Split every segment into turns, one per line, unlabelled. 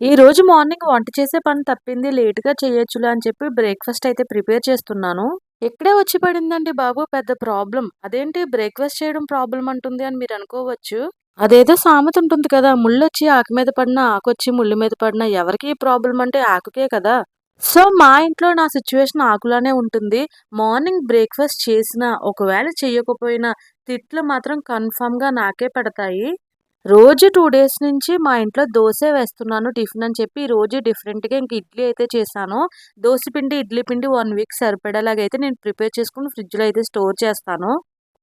ఈ రోజు మార్నింగ్ వంట చేసే పని తప్పింది లేట్‌గా చేయొచ్చులే అని చెప్పి బ్రేక్‌ఫాస్ట్ అయితే ప్రిపేర్ చేస్తున్నాను. ఇక్కడే వచ్చి పడిందండి బాబు పెద్ద ప్రాబ్లమ్. అదేంటి బ్రేక్‌ఫాస్ట్ చేయడం ప్రాబ్లం అంటుంది అని మీరు అనుకోవచ్చు. అదేదో సామెత ఉంటుంది కదా! ముళ్ళొచ్చి ఆకు మీద పడినా, ఆకొచ్చి ముళ్ళు మీద పడినా ఎవరికి ప్రాబ్లం అంటే ఆకుకే కదా! సో, మా ఇంట్లో నా సిచ్యువేషన్ ఆకులానే ఉంటుంది. మార్నింగ్ బ్రేక్‌ఫాస్ట్ చేసినా, ఒకవేళ చేయకపోయినా తిట్లు మాత్రం కన్ఫర్మ్‌గా నాకే పడతాయి. రోజు టూ డేస్ నుంచి మా ఇంట్లో దోశ వేస్తున్నాను టిఫిన్ అని చెప్పి, రోజు డిఫరెంట్‌గా ఇంక ఇడ్లీ అయితే చేశాను. దోశ పిండి, ఇడ్లీ పిండి వన్ వీక్ సరిపడేలాగా అయితే నేను ప్రిపేర్ చేసుకుని ఫ్రిడ్జ్‌లో అయితే స్టోర్ చేస్తాను.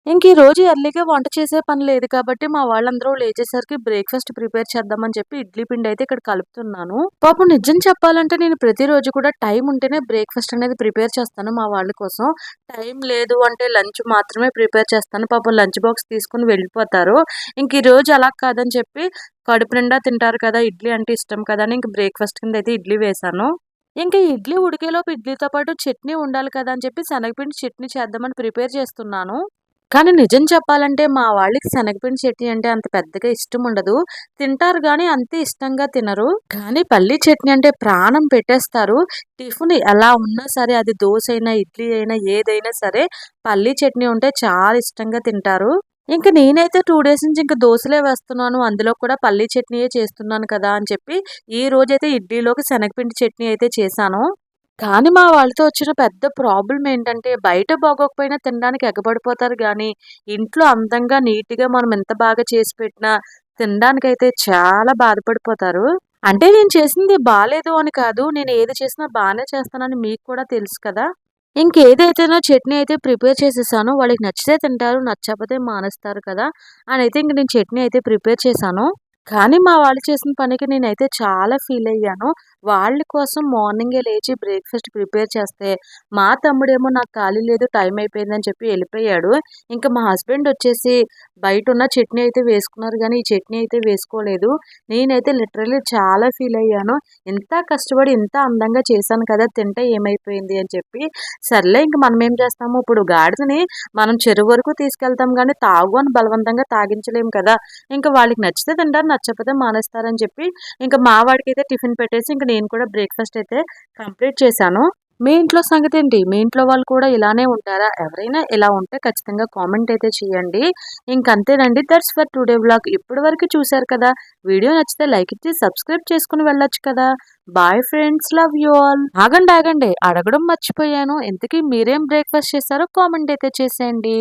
ఇంక రోజు ఎర్లీగా వంట చేసే పని లేదు కాబట్టి మా వాళ్ళందరూ లేచేసరికి బ్రేక్‌ఫాస్ట్ ప్రిపేర్ చేద్దామని చెప్పి ఇడ్లీ పిండి అయితే ఇక్కడ కలుపుతున్నాను. పాపం నిజం చెప్పాలంటే నేను ప్రతిరోజు కూడా టైం ఉంటేనే బ్రేక్‌ఫాస్ట్ అనేది ప్రిపేర్ చేస్తాను మా వాళ్ళ కోసం. టైం లేదు అంటే లంచ్ మాత్రమే ప్రిపేర్ చేస్తాను. పాపం లంచ్ బాక్స్ తీసుకొని వెళ్ళిపోతారు. ఇంక ఈ రోజు అలా కాదని చెప్పి కడుపు నిండా తింటారు కదా! ఇడ్లీ అంటే ఇష్టం కదా! అని ఇంక బ్రేక్‌ఫాస్ట్ కింద అయితే ఇడ్లీ వేశాను. ఇంకా ఇడ్లీ ఉడికేలోపు ఇడ్లీతో పాటు చట్నీ ఉండాలి కదా! అని చెప్పి శనగపిండి చట్నీ చేద్దామని ప్రిపేర్ చేస్తున్నాను. కానీ నిజం చెప్పాలంటే మా వాళ్ళకి శనగపిండి చట్నీ అంటే అంత పెద్దగా ఇష్టం ఉండదు. తింటారు కానీ అంతే ఇష్టంగా తినరు. కానీ పల్లీ చట్నీ అంటే ప్రాణం పెట్టేస్తారు. టిఫిన్ ఎలా ఉన్నా సరే అది దోశ అయినా, ఇడ్లీ అయినా ఏదైనా సరే పల్లీ చట్నీ ఉంటే చాలా ఇష్టంగా తింటారు. ఇంక నేనైతే టూ డేస్ నుంచి ఇంకా దోశలే వేస్తున్నాను. అందులో కూడా పల్లీ చట్నీయే చేస్తున్నాను కదా! అని చెప్పి ఈ రోజైతే ఇడ్లీలోకి శనగపిండి చట్నీ అయితే చేశాను. కానీ మా వాళ్ళతో వచ్చిన పెద్ద ప్రాబ్లం ఏంటంటే బయట బాగోకపోయినా తినడానికి ఎగబడిపోతారు కానీ ఇంట్లో అందంగా నీట్‌గా మనం ఎంత బాగా చేసి పెట్టినా తినడానికైతే చాలా బాధపడిపోతారు. అంటే నేను చేసింది బాగాలేదు అని కాదు. నేను ఏది చేసినా బాగానే చేస్తానని మీకు కూడా తెలుసు కదా! ఇంకేదైతేనో చట్నీ అయితే ప్రిపేర్ చేసేసాను. వాళ్ళకి నచ్చితే తింటారు. నచ్చకపోతే మానేస్తారు కదా! అని అయితే ఇంక నేను చట్నీ అయితే ప్రిపేర్ చేశాను. కానీ మా వాళ్ళు చేసిన పనికి నేనైతే చాలా ఫీల్ అయ్యాను. వాళ్ళ కోసం మార్నింగే లేచి బ్రేక్‌ఫాస్ట్ ప్రిపేర్ చేస్తే, మా తమ్ముడేమో నాకు ఖాళీ లేదు టైం అయిపోయిందని చెప్పి వెళ్ళిపోయాడు ఇంకా మా హస్బెండ్ వచ్చేసి బయట ఉన్న చట్నీ అయితే వేసుకున్నారు కానీ ఈ చట్నీ అయితే వేసుకోలేదు. నేనైతే లిటరలీ చాలా ఫీల్ అయ్యాను. ఇంత కష్టపడి ఇంత అందంగా చేశాను కదా! తింటే ఏమైపోయింది అని చెప్పి. సర్లే ఇంక మనం ఏం చేస్తాము ఇప్పుడు గాడిదని మనం చెరువు వరకు తీసుకెళ్తాం కానీ తాగు అని బలవంతంగా తాగించలేము కదా! ఇంక వాళ్ళకి నచ్చితే తింటారు. నచ్చకపోతే మానేస్తారని చెప్పి ఇంకా మా అయితే టిఫిన్ పెట్టేసి ఇంకా నేను కూడా బ్రేక్‌ఫాస్ట్ అయితే కంప్లీట్ చేశాను. మీ ఇంట్లో సంగతి ఏంటి మీ ఇంట్లో వాళ్ళు కూడా ఇలానే ఉంటారా? ఎవరైనా ఇలా ఉంటే ఖచ్చితంగా కామెంట్ అయితే చేయండి. ఇంకంతేనండి. దట్స్ ఫర్ టుడే బ్లాగ్ ఇప్పటి వరకు చూసారు కదా! వీడియో నచ్చితే లైక్ ఇచ్చి సబ్స్క్రైబ్ చేసుకుని వెళ్ళొచ్చు కదా! Bye friends. Love you all. ఆగండి ఆగండి. అడగడం మర్చిపోయాను. ఇంతకీ మీరేం బ్రేక్‌ఫాస్ట్ చేశారో కామెంట్ అయితే చేసేయండి.